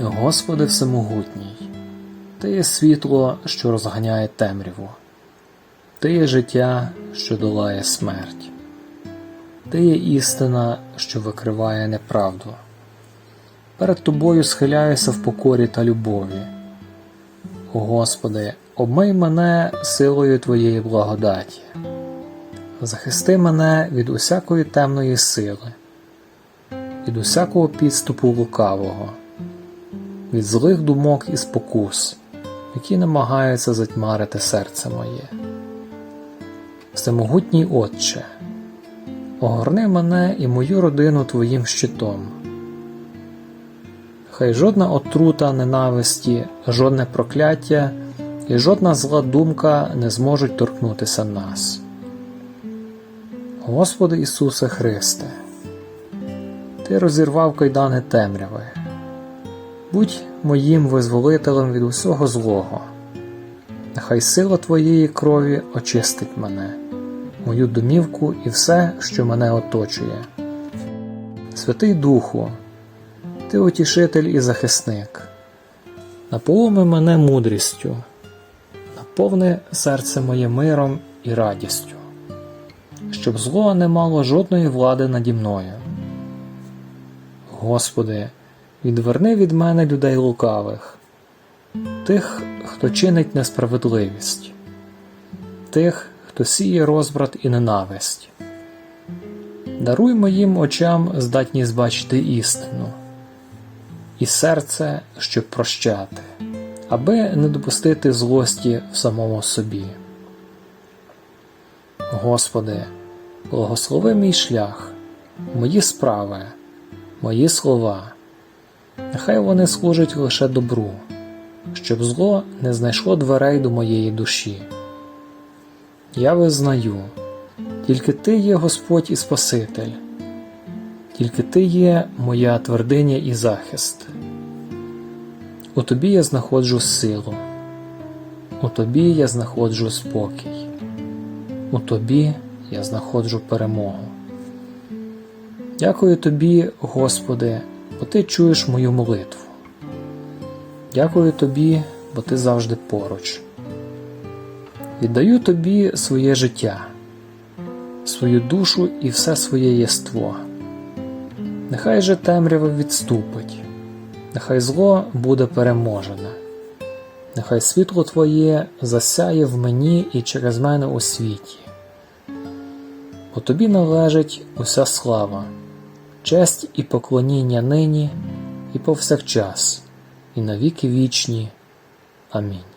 Господи Всемогутній, Ти є світло, що розганяє темряву, Ти є життя, що долає смерть, Ти є істина, що викриває неправду. Перед Тобою схиляюся в покорі та любові. Господи, обмий мене силою Твоєї благодаті, захисти мене від усякої темної сили, від усякого підступу лукавого від злих думок і спокус, які намагаються затьмарити серце моє. Всемогутній Отче, огорни мене і мою родину Твоїм щитом. Хай жодна отрута ненависті, жодне прокляття і жодна зла думка не зможуть торкнутися нас. Господи Ісусе Христе, Ти розірвав кайдани темряви. Будь моїм визволителем від усього злого. Нехай сила Твоєї крові очистить мене, мою домівку і все, що мене оточує. Святий Духу, Ти утішитель і захисник, наполоми мене мудрістю, наповни серце моє миром і радістю, щоб зло не мало жодної влади наді мною. Господи, Відверни від мене людей лукавих, тих, хто чинить несправедливість, тих, хто сіє розбрат і ненависть. Даруй моїм очам здатність бачити істину, і серце, щоб прощати, аби не допустити злості в самому собі. Господи, благослови мій шлях, мої справи, мої слова. Нехай вони служать лише добру, щоб зло не знайшло дверей до моєї душі. Я визнаю, тільки Ти є Господь і Спаситель, тільки Ти є моя твердиня і захист. У Тобі я знаходжу силу, у Тобі я знаходжу спокій, у Тобі я знаходжу перемогу. Дякую Тобі, Господи бо ти чуєш мою молитву. Дякую тобі, бо ти завжди поруч. Віддаю тобі своє життя, свою душу і все своє єство. Нехай же темрява відступить, нехай зло буде переможене, нехай світло Твоє засяє в мені і через мене у світі. Бо тобі належить уся слава честь і поклоніння нині і повсякчас, і навіки вічні. Амінь.